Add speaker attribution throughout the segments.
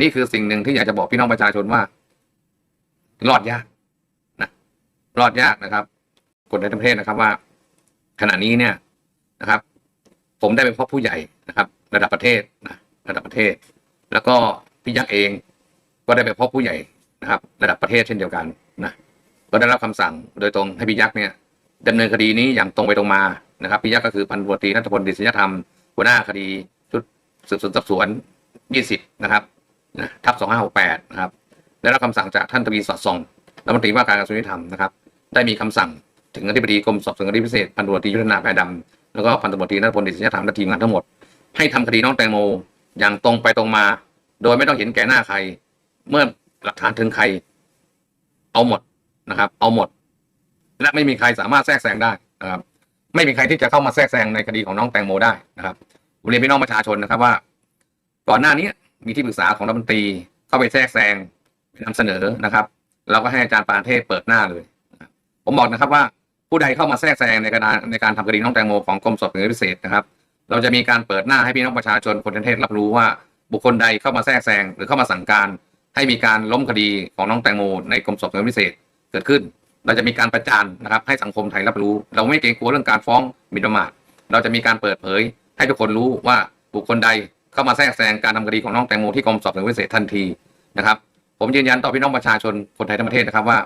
Speaker 1: นี่คือสิ่งหนึ่งที่อยากจะบอกพี่น้องประชาชนว่า รอดยากนะรอดยากนะครับกฎในประเทศนะครับว่า ขณะนี้เนี่ยนะครับ ผมได้ไปพบผู้ใหญ่นะครับ ระดับประเทศนะระดับประเทศ แล้วก็พี่ยักษ์เองก็ได้ไปพบผู้ใหญ่นะครับ ระดับประเทศเช่นเดียวกันนะก็ได้รับคำสั่งโดยตรงให้พี่ยักษ์เนี่ยดำเนินคดีนี้อย่างตรงไปตรงมานะครับพี่ยักษ์ก็คือพันตำรวจตรีนัทพลดิษยธรรมหัวหน้าคดีชุดสืบสวนสอบสวน 20 นะครับ นะทับ2568นะครับได้รับคำสั่งจากท่านทวีสอดส่องรัฐมนตรีว่าการกระทรวงยุติธรรมนะครับได้มีคำสั่งถึงอธิบดีกรมสอบสวนคดีพิเศษพันตำรวจตรียุทธนาแพรดำแล้วก็พันตำรวจตรีนัทพลดิษยธรรมและทีมงานทั้งหมด ให้ทำคดีน้องแตงโมอย่างตรงไปตรงมา โดยไม่ต้องเห็นแก่หน้าใคร เมื่อหลักฐานถึงใคร เอาหมดนะครับ เอาหมด และไม่มีใครสามารถแทรกแซงได้นะครับ ไม่มีใครที่จะเข้ามาแทรกแซงในคดีของน้องแตงโมได้นะครับเรียนพี่น้องประชาชนนะครับว่า ก่อนหน้านี้ มีที่ปรึกษาของรัฐมนตรี เข้าไปแทรกแซงนำเสนอนะครับ เราก็ให้อาจารย์ปานเทพเปิดหน้าเลย ผมบอกนะครับว่าผู้ใดเข้ามาแทรกแซงในการในการทำคดีน้องแตงโมของกรมสอบสวนพิเศษนะครับ เราจะมีการเปิดหน้าให้พี่น้องประชาชนคนทั้งประเทศรับรู้ว่าบุคคลใดเข้ามาแทรกแซงหรือเข้ามาสั่งการให้มีการล้มคดีของน้องแตงโมในกรมสอบสวนพิเศษเกิดขึ้น เราจะมีการประจานนะครับ ให้สังคมไทยรับรู้ เราไม่เกรงกลัวเรื่องการฟ้องหมิ่นประมาทเราจะมีการเปิดเผย ให้ทุกคนรู้ว่าบุคคลใด เข้ามาแทรกแซงการทำคดีของน้องแตงโมที่กรมสอบสวนพิเศษทันทีนะครับผมยืนยันต่อพี่น้องประชาชนคนไทยทั้งประเทศนะครับว่า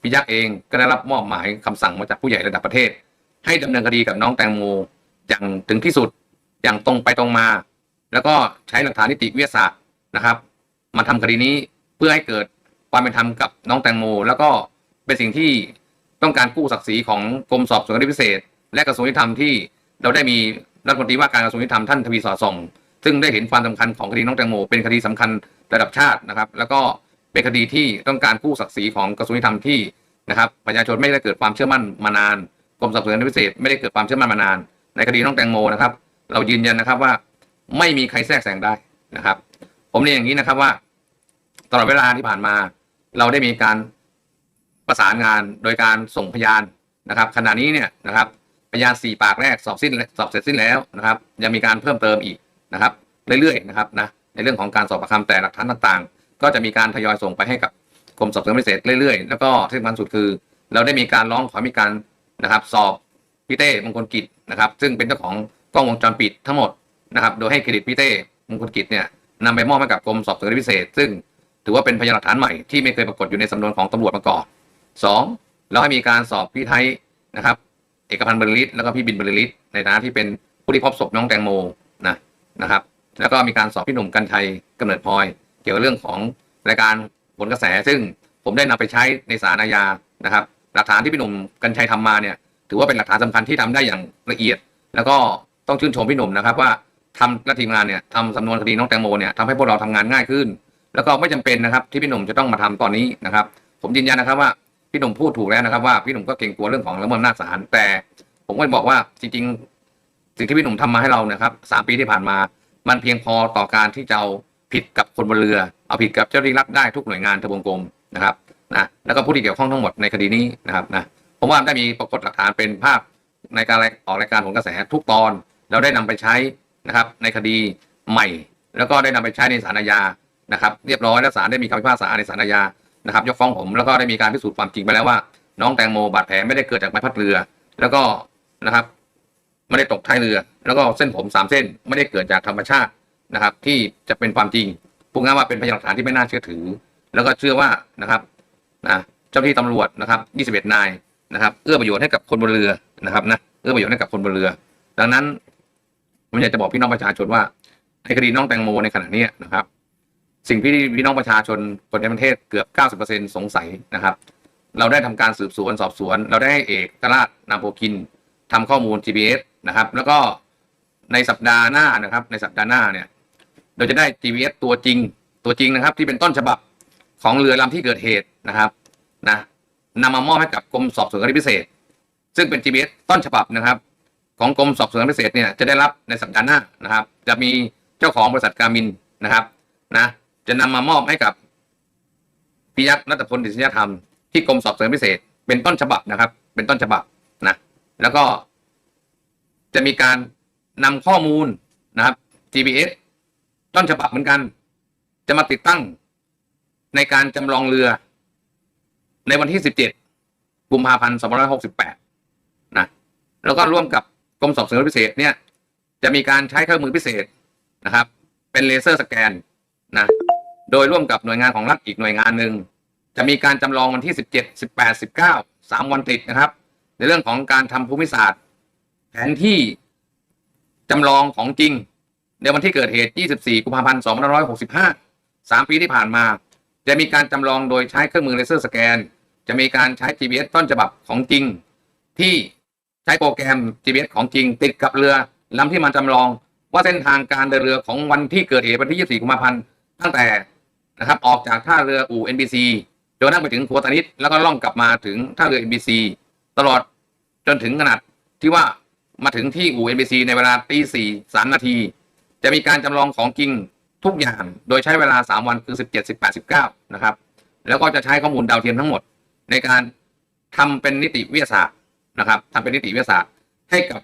Speaker 1: พี่ยักษ์เองก็ได้รับมอบหมายคำสั่งมาจากผู้ใหญ่ระดับประเทศ ให้ดำเนินคดีกับน้องแตงโมอย่างถึงที่สุดอย่างตรงไปตรงมา แล้วก็ใช้หลักฐานนิติวิทยาศาสตร์นะครับ มาทำคดีนี้เพื่อให้เกิดความเป็นธรรมกับน้องแตงโม แล้วก็เป็นสิ่งที่ต้องการกู้ศักดิ์ศรีของกรมสอบสวนคดีพิเศษ และกระทรวงยุติธรรมที่เราได้มีรัฐมนตรีว่าการกระทรวงยุติธรรมท่านทวีสอดส่อง ซึ่งได้เห็นความสำคัญของคดีน้องแตงโมเป็นคดีสำคัญระดับชาตินะครับ แล้วก็เป็นคดีที่ต้องการกู้ศักดิ์ศรีของกระทรวงยุติธรรมที่นะครับประชาชนไม่ได้เกิดความเชื่อมั่นมานานกรมสอบสวนคดีพิเศษไม่ได้เกิดความเชื่อมั่นมานาน ในคดีน้องแตงโมนะครับ เรายืนยันนะครับว่าไม่มีใครแทรกแซงได้นะครับ ผมเรียนอย่างนี้นะครับว่า ตลอดเวลาที่ผ่านมา เราได้มีการประสานงานโดยการส่งพยานนะครับ ขณะนี้เนี่ยนะครับพยานสี่ปากแรกสอบสิ้นสอบเสร็จสิ้นแล้วนะครับยังมีการเพิ่มเติมอีก นะครับเรื่อยๆนะครับนะในเรื่องของการสอบปากคำแต่หลักฐานต่างๆ ก็จะมีการทยอยส่งไปให้กับกรมสอบสวนพิเศษเรื่อยๆ แล้วก็ที่สำคัญสุดคือ เราได้มีการร้องขอมีการนะครับ สอบพี่เต้มงคลกิจนะครับ ซึ่งเป็นเจ้าของกล้องวงจรปิดทั้งหมดนะครับ โดยให้เครดิตพี่เต้มงคลกิจเนี่ยนำไปมอบให้กับกรมสอบสวนพิเศษ ซึ่งถือว่าเป็นพยานหลักฐานใหม่ที่ไม่เคยปรากฏอยู่ในสำนวนของตำรวจมาก่อนสองเราให้มีการสอบพี่ไทยนะครับ เอกพันธ์บรรลิตแล้วก็พี่บินบรรลิตในฐานะที่เป็นผู้ที่พบศพน้องแตงโมนะ นะครับ แล้วก็มีการสอบพี่หนุ่มกัญชัยกำเนิดพลอย เกี่ยวกับเรื่องของรายการผลกระแส ซึ่งผมได้นำไปใช้ในศาลอาญานะครับ หลักฐานที่พี่หนุ่มกัญชัยทำมาเนี่ยถือว่าเป็นหลักฐานสำคัญที่ทำได้อย่างละเอียด แล้วก็ต้องชื่นชมพี่หนุ่มนะครับว่าทำและทีมงานเนี่ยทำสำนวนคดีน้องแตงโมเนี่ยทำให้พวกเราทำงานง่ายขึ้น แล้วก็ไม่จำเป็นนะครับที่พี่หนุ่มจะต้องมาทำตอนนี้นะครับ ผมยืนยันนะครับว่าพี่หนุ่มพูดถูกแล้วนะครับว่าพี่หนุ่มก็เก่งกลัวเรื่องของละเมิดอำนาจศาลแต่ ผมก็บอกว่าจริงๆ สิ่งที่พี่หนุ่มทำมาให้เรานะครับสามปีที่ผ่านมา มันเพียงพอต่อการที่จะเอาผิดกับคนบนเรือ เอาผิดกับเจ้าหน้าที่รัฐได้ทุกหน่วยงานทบวงกรมนะครับนะแล้วก็ผู้ที่เกี่ยวข้องทั้งหมดในคดีนี้นะครับนะผมว่าได้มีปรากฏหลักฐานเป็นภาพในการออกรายการผลกระแสทุกตอนเราได้นำไปใช้นะครับในคดีใหม่ แล้วก็ได้นำไปใช้ในศาลอาญานะครับ เรียบร้อยแล้วศาลได้มีคำพิพากษาในศาลอาญานะครับยกฟ้องผมแล้วก็ได้มีการพิสูจน์ความจริงไปแล้วว่า น้องแตงโมบาดแผลไม่ได้เกิดจากใบพัดเรือ แล้วก็นะครับ ไม่ได้ตกท้ายเรือ แล้วก็เส้นผมสามเส้นไม่ได้เกิดจากธรรมชาตินะครับ ที่จะเป็นความจริงพูดง่ายว่าเป็นพยานหลักฐานที่ไม่น่าเชื่อถือ แล้วก็เชื่อว่านะครับนะเจ้าหน้าที่ตำรวจนะครับ21นายนะครับ เอื้อประโยชน์ให้กับคนบนเรือนะครับนะเอื้อประโยชน์ให้กับคนบนเรือ ดังนั้นผมอยากจะบอกพี่น้องประชาชนว่าในคดีน้องแตงโมในขณะนี้นะครับ สิ่งที่พี่น้องประชาชนคนในประเทศเกือบ 90%สงสัยนะครับ เราได้ทำการสืบสวนสอบสวน เราได้ให้เอกราชนามโพกินทำข้อมูล GPS นะครับ แล้วก็ในสัปดาห์หน้านะครับ ในสัปดาห์หน้าเนี่ย เราจะได้ GPS ตัวจริงตัวจริงนะครับ ที่เป็นต้นฉบับของเรือลำที่เกิดเหตุนะครับนะนำมามอบให้กับกรมสอบสวนคดีพิเศษ ซึ่งเป็น GPS ต้นฉบับนะครับ ของกรมสอบสวนพิเศษเนี่ยจะได้รับในสัปดาห์หน้านะครับ จะมีเจ้าของบริษัทการมินนะครับนะจะนำมามอบให้กับพิยักษ์นัตพลดิษยธรรมที่กรมสอบสวนพิเศษ เป็นต้นฉบับนะครับ เป็นต้นฉบับนะแล้วก็ จะมีการนำข้อมูลนะครับ GPS ต้นฉบับเหมือนกัน จะมาติดตั้งในการจำลองเรือ ในวันที่ 17 กุมภาพันธ์2568 นะ แล้วก็ร่วมกับกรมสอบสวนพิเศษเนี่ย จะมีการใช้เครื่องมือพิเศษนะครับ เป็นเลเซอร์สแกนนะ โดยร่วมกับหน่วยงานของรัฐอีกหน่วยงานหนึ่ง จะมีการจำลองวันที่ 17 18 19 3 วันติดนะครับ ในเรื่องของการทำภูมิศาสตร์ นที่จำลองของจริง ในวันที่เกิดเหตุ 24 กุมภาพันธ์ 2565 3 ปีที่ผ่านมา จะมีการจำลองโดยใช้เครื่องมือเลเซอร์สแกน จะมีการใช้ GPS ต้นฉบับของจริง ที่ใช้โปรแกรม GPS ของจริง ติดกับเรือลำที่มันจำลองว่าเส้นทางการเดินเรือของวันที่เกิดเหตุวันที่ 24 กุมภาพันธ์ตั้งแต่นะครับออกจากท่าเรืออู่ NBC จนกระทั่งไปถึงขัวตานิดแล้วก็ล่องกลับมาถึงท่าเรือ NBC ตลอดจนถึงขนาดที่ว่า มาถึงที่อู่ NBC ในเวลาตีสี่สามนาที จะมีการจำลองของจริงทุกอย่าง โดยใช้เวลา 3 วันคือ 17 18 19 นะครับ แล้วก็จะใช้ข้อมูลดาวเทียมทั้งหมด ในการทำเป็นนิติวิทยาศาสตร์นะครับทำเป็นนิติวิทยาศาสตร์ให้กับ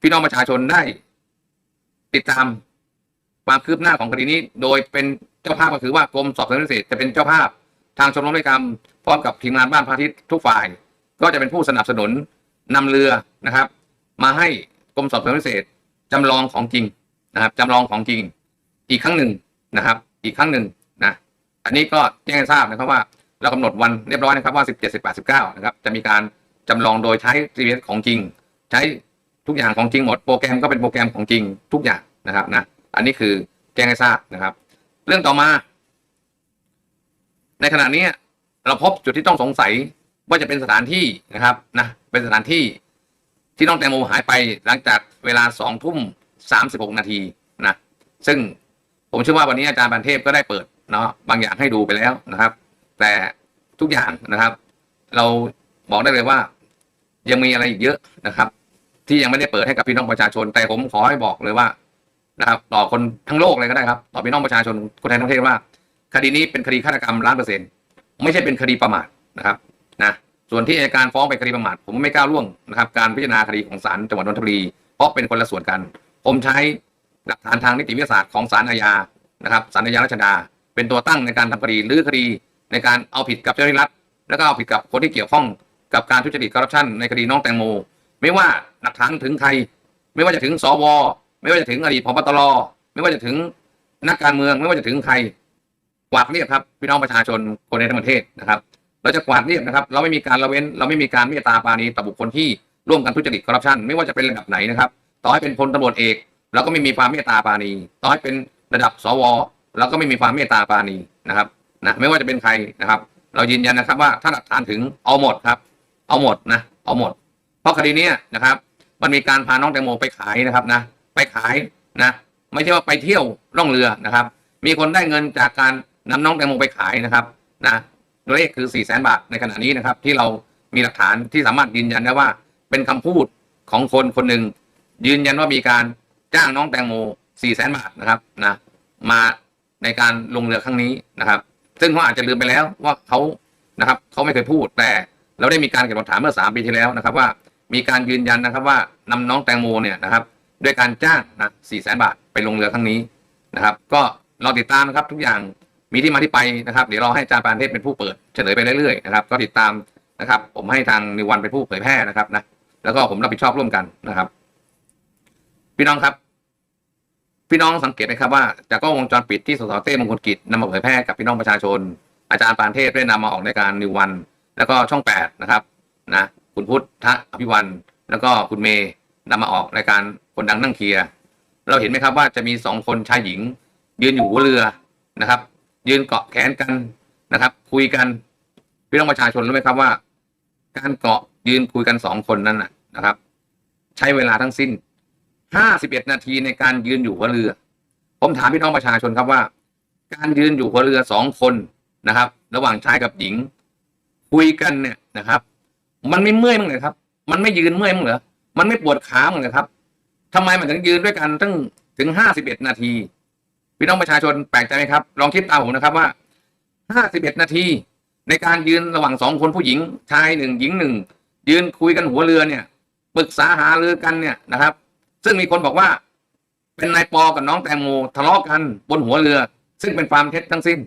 Speaker 1: พี่น้องประชาชนได้ ติดตามความคืบหน้าของคดีนี้ โดยเป็นเจ้าภาพก็คือว่ากรมสอบสวนพิเศษจะเป็นเจ้าภาพทางชมรมนิกรรมพร้อมกับทีมงานบ้านพระอาทิตย์ทุกฝ่าย ก็จะเป็นผู้สนับสนุน นำเรือนะครับ มาให้กรมสอบสวนพิเศษจำลองของจริงนะครับจำลองของจริงอีกครั้งหนึ่งนะครับ อีกครั้งหนึ่งนะอันนี้ก็แจ้งให้ทราบนะครับว่าเรากำหนดวันเรียบร้อยนะครับว่า 17 18 19นะครับจะมีการจำลองโดยใช้ GPS ของจริง ใช้ทุกอย่างของจริงหมดโปรแกรมก็เป็นโปรแกรมของจริงทุกอย่างนะครับนะอันนี้คือแจ้งให้ทราบนะครับ เรื่องต่อมา ในขณะนี้เราพบจุดที่ต้องสงสัย ว่าจะเป็นสถานที่นะครับนะเป็นสถานที่ที่น้องแตงโมหายไปหลังจากเวลาสองทุ่มสามสิบหกนาทีนะซึ่งผมเชื่อว่าวันนี้อาจารย์บันเทพก็ได้เปิดเนาะบางอย่างให้ดูไปแล้วนะครับ แต่ทุกอย่างนะครับ เราบอกได้เลยว่า ยังมีอะไรอีกเยอะนะครับ ที่ยังไม่ได้เปิดให้กับพี่น้องประชาชน แต่ผมขอให้บอกเลยว่านะครับ ต่อคนทั้งโลกเลยก็ได้ครับ ต่อพี่น้องประชาชนคนไทยทั้งประเทศว่า คดีนี้เป็นคดีฆาตกรรมล้านเปอร์เซ็นต์ไม่ใช่เป็นคดีประมาทนะครับ นะส่วนที่อัยการฟ้องเป็นคดีประมาทผมไม่กล้าล่วงนะครับการพิจารณาคดีของศาลจังหวัดนนทบุรีเพราะเป็นคนละส่วนกัน ผมใช้หลักฐานทางนิติวิทยาศาสตร์ของศาลอาญานะครับศาลอาญารัชดา เป็นตัวตั้งในการทำคดีหรือคดีในการเอาผิดกับเจ้าหน้าที่รัฐแล้วก็เอาผิดกับคนที่เกี่ยวข้องกับการทุจริตคอร์รัปชันในคดีน้องแตงโม ไม่ว่าหลักฐานถึงใคร ไม่ว่าจะถึงสวไม่ว่าจะถึงอดีตพบตรไม่ว่าจะถึงนักการเมือง ไม่ว่าจะถึงใครกวาดเรียบครับพี่น้องประชาชนคนในทั้งประเทศนะครับ เราจะกวาดเรียบนะครับ เราไม่มีการละเว้น เราไม่มีการเมตตาปาณีต่อบุคคลที่ร่วมกันทุจริตคอร์รัปชันไม่ว่าจะเป็นระดับไหนนะครับ ต่อให้เป็นพลตำรวจเอกเราก็ไม่มีความเมตตาปาณีต่อให้เป็นระดับสวเราก็ไม่มีความเมตตาปาณีนะครับนะไม่ว่าจะเป็นใครนะครับ เรายืนยันนะครับว่าถ้าหลักฐานถึงเอาหมดครับ เอาหมดนะเอาหมด เพราะคดีนี้นะครับ มันมีการพาน้องแตงโมไปขายนะครับนะ ไปขายนะไม่ใช่ว่าไปเที่ยวล่องเรือนะครับ มีคนได้เงินจากการนำน้องแตงโมไปขายนะครับนะ เลขคือ4ี่แสนบาทในขณะนี้นะครับ ที่เรามีหลักฐานที่สามารถยืนยันได้ว่า เป็นคำพูดของคนคนหนึ่งยืนยันว่ามีการจ้างน้องแตงโม4ี่แสนบาทนะครับนะมาในการลงเรือครั้งนี้นะครับ ซึ่งเขาอาจจะลืมไปแล้วว่าเขานะครับเขาไม่เคยพูดแต่เราได้มีการเก็บหลักฐานเมื่อสามปีที่แล้วนะครับ ว่ามีการยืนยันนะครับว่านำน้องแตงโมเนี่ยนะครับ ด้วยการจ้างนะสี่แสนบาทไปลงเรือครั้งนี้นะครับ ก็เราติดตามนะครับทุกอย่าง มีที่มาที่ไปนะครับ เดี๋ยวเราให้อาจารย์ปานเทพเป็นผู้เปิดเฉลยไปเรื่อยๆนะครับก็ติดตามนะครับ ผมให้ทางนิวันเป็นผู้เผยแพร่นะครับนะแล้วก็ผมรับผิดชอบร่วมกันนะครับ พี่น้องครับ พี่น้องสังเกตไหมครับว่าจากกล้องวงจรปิดที่สสเต้มงคลกิจนำมาเผยแพร่กับพี่น้องประชาชน อาจารย์ปานเทพได้นำมาออกในการนิววัน แล้วก็ช่องแปดนะครับนะคุณพุทธอภิวันแล้วก็คุณเมย์นำมาออกรายการคนดังนั่งเคลียร์เราเห็นไหมครับว่าจะมีสองคนชายหญิง ยืนอยู่หัวเรือนะครับ ยืนเกาะแขนกันนะครับ คุยกันพี่น้องประชาชนรู้ไหมครับว่า การเกาะยืนคุยกันสองคนนั้นนะนะครับ ใช้เวลาทั้งสิ้นห้าสิบเอ็ดนาทีในการยืนอยู่หัวเรือ ผมถามพี่น้องประชาชนครับว่า การยืนอยู่หัวเรือสองคนนะครับ ระหว่างชายกับหญิง คุยกันเนี่ยนะครับ มันไม่เมื่อยมั้งเลยครับ มันไม่ยืนเมื่อยมั้งเหรอมันไม่ปวดขามั้งเลยครับทำไมมันถึงยืนด้วยกันตั้งถึงห้าสิบเอ็ดนาที พี่น้องประชาชนแปลกใจไหมครับ ลองคิดตามผมนะครับว่าห้าสิบเอ็ดนาทีในการยืนระหว่างสองคนผู้หญิง ชายหนึ่งหญิงหนึ่งยืนคุยกันหัวเรือเนี่ยปรึกษาหารือกันเนี่ยนะครับ ซึ่งมีคนบอกว่า เป็นนายปอกับน้องแตงโมทะเลาะกันบนหัวเรือ ซึ่งเป็นความเท็จทั้งสิ้น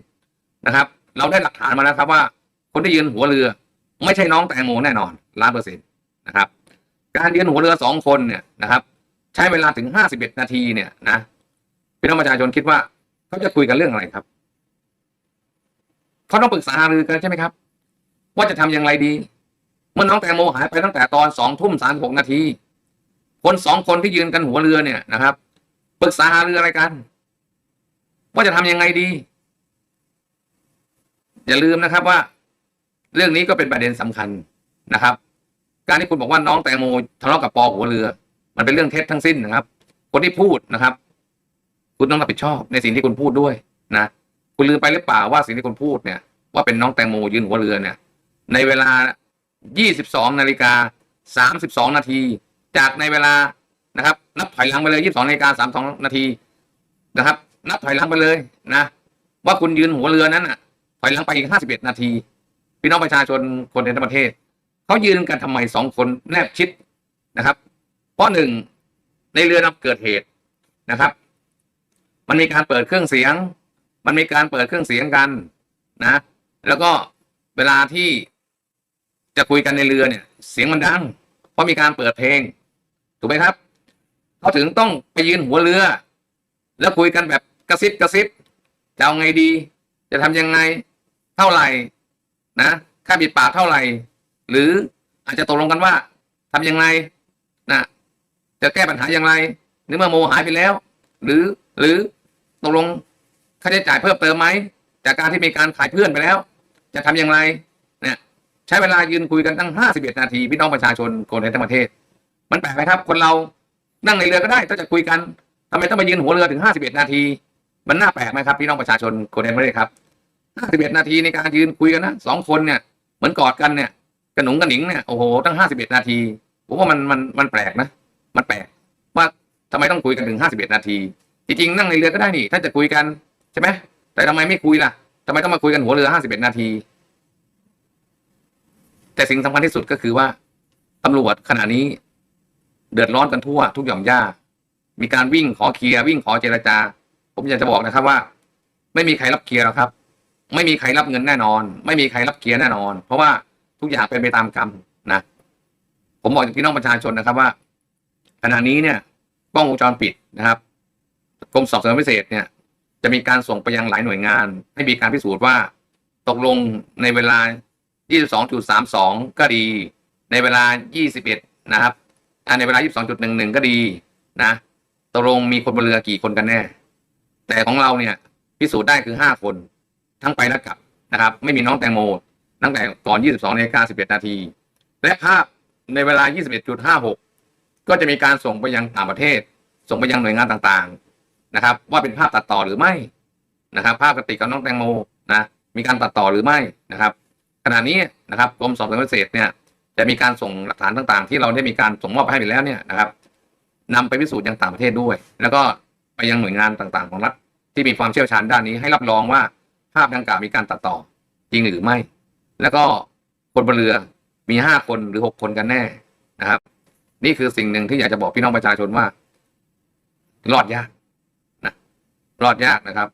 Speaker 1: นะครับ เราได้หลักฐานมาแล้วครับว่า คนที่ยืนหัวเรือ ไม่ใช่น้องแตงโมแน่นอนล้านเปอร์เซ็นต์นะครับ การยืนหัวเรือสองคนเนี่ยนะครับ ใช้เวลาถึงห้าสิบเอ็ดนาทีเนี่ยนะ พี่น้องประชาชนคิดว่าเขาจะคุยกันเรื่องอะไรครับเขาต้องปรึกษาหารือกันใช่ไหมครับ ว่าจะทำอย่างไรดี เมื่อน้องแตงโมหายไปตั้งแต่ตอนสองทุ่มสามหกนาทีคนสองคนที่ยืนกันหัวเรือเนี่ยนะครับปรึกษาหารืออะไรกัน ว่าจะทำยังไงดี อย่าลืมนะครับว่า เรื่องนี้ก็เป็นประเด็นสำคัญนะครับ การที่คุณบอกว่าน้องแตงโมทะเลาะกับปอหัวเรือ มันเป็นเรื่องเท็จทั้งสิ้นนะครับ คนที่พูดนะครับ คุณต้องรับผิดชอบในสิ่งที่คุณพูดด้วยนะคุณลืมไปหรือเปล่าว่าสิ่งที่คุณพูดเนี่ย ว่าเป็นน้องแตงโมยืนหัวเรือเนี่ย ในเวลา 22นาฬิกา32นาทีจากในเวลานะครับ นับถอยหลังไปเลย 22นาฬิกา32นาทีนะครับ นับถอยหลังไปเลยนะ ว่าคุณยืนหัวเรือนั้นอะ ถอยหลังไปอีก 51 นาที พี่น้องประชาชนคนในทั้งประเทศเขายืนกันทำไมสองคนแนบชิดนะครับ เพราะหนึ่งในเรือนำเกิดเหตุนะครับ มันมีการเปิดเครื่องเสียง มันมีการเปิดเครื่องเสียงกันนะ แล้วก็เวลาที่จะคุยกันในเรือเนี่ย เสียงมันดัง เพราะมีการเปิดเพลง ถูกไหมครับเขาถึงต้องไปยืนหัวเรือ แล้วคุยกันแบบกระซิบกระซิบจะเอาไงดี จะทำยังไงเท่าไหร่นะค่าบิดปากเท่าไหร่ หรืออาจจะตกลงกันว่าทำยังไงนะจะแก้ปัญหาอย่างไรในเมื่อโมหายไปแล้ว หรือหรือ ตกลงค่าใช้จ่ายเพิ่มเติมไหมจากการที่มีการขายเพื่อนไปแล้ว จะทำอย่างไรเนี่ยใช้เวลายืนคุยกันตั้งห้าสิบเอ็ดนาทีพี่น้องประชาชนคนในทั้งประเทศ มันแปลกไหมครับ คนเรานั่งในเรือก็ได้ถ้าจะคุยกันทำไมต้องมายืนหัวเรือถึงห้าสิบเอ็ดนาที มันน่าแปลกไหมครับพี่น้องประชาชนคนในประเทศครับห้าสิบเอ็ดนาทีในการยืนคุยกันนะสองคนเนี่ยเหมือนกอดกันเนี่ยกระหนุงกระหนิงเนี่ยโอ้โหตั้งห้าสิบเอ็ดนาทีผมว่ามันมันมันแปลกนะ มันแปลกว่าทำไมต้องคุยกันถึงห้าสิบเอ็ดนาที จริงๆนั่งในเรือก็ได้นี่ ถ้าจะคุยกันใช่ไหมแต่ทำไมไม่คุยล่ะทำไมต้องมาคุยกันหัวเรือห้าสิบเอ็ดนาที แต่สิ่งสำคัญที่สุดก็คือว่าตำรวจขณะนี้ เดือดร้อนกันทั่ว ทุกหย่อมย่า มีการวิ่งขอเคลียร์วิ่งขอเจรจา ผมอยากจะบอกนะครับว่า ไม่มีใครรับเคลียร์หรอกครับ ไม่มีใครรับเงินแน่นอน ไม่มีใครรับเคลียร์แน่นอน เพราะว่าทุกอย่างเป็นไปตามกรรมนะผมบอกกับพี่น้องประชาชนนะครับว่าขณะนี้เนี่ยกล้องวงจรปิดนะครับ กรมสอบสวนพิเศษเนี่ยจะมีการส่งไปยังหลายหน่วยงาน ให้มีการพิสูจน์ว่า ตกลงในเวลา 22.32 ก็ดี ในเวลา 21 นะครับในเวลา 22.11 ก็ดีนะตกลงมีคนบนเรือกี่คนกันแน่ แต่ของเราเนี่ยพิสูจน์ได้คือ 5 คน ทั้งไปและกลับนะครับ ไม่มีน้องแตงโม ตั้งแต่ก่อน 22นาฬิกา11 นาที และภาพในเวลา 21.56 ก็จะมีการส่งไปยังต่างประเทศ ส่งไปยังหน่วยงานต่างๆ นะครับ ว่าเป็นภาพตัดต่อหรือไม่นะครับ ภาพกระติกกับน้องแตงโมนะมีการตัดต่อหรือไม่นะครับ ขณะนี้นะครับกรมสอบสวนพิเศษเนี่ยจะมีการส่งหลักฐานต่างๆ ที่เราได้มีการส่งมอบให้ไปแล้วเนี่ยนะครับนำไปพิสูจน์ยังต่างประเทศด้วย แล้วก็ไปยังหน่วยงานต่างๆ ของรัฐที่มีความเชี่ยวชาญด้านนี้ให้รับรองว่าภาพดังกล่าวมีการตัดต่อจริงหรือไม่ แล้วก็คนบนเรือมีห้าคนหรือหกคนกันแน่นะครับ นี่คือสิ่งหนึ่งที่อยากจะบอกพี่น้องประชาชนว่า รอดยาก รอดยากนะครับ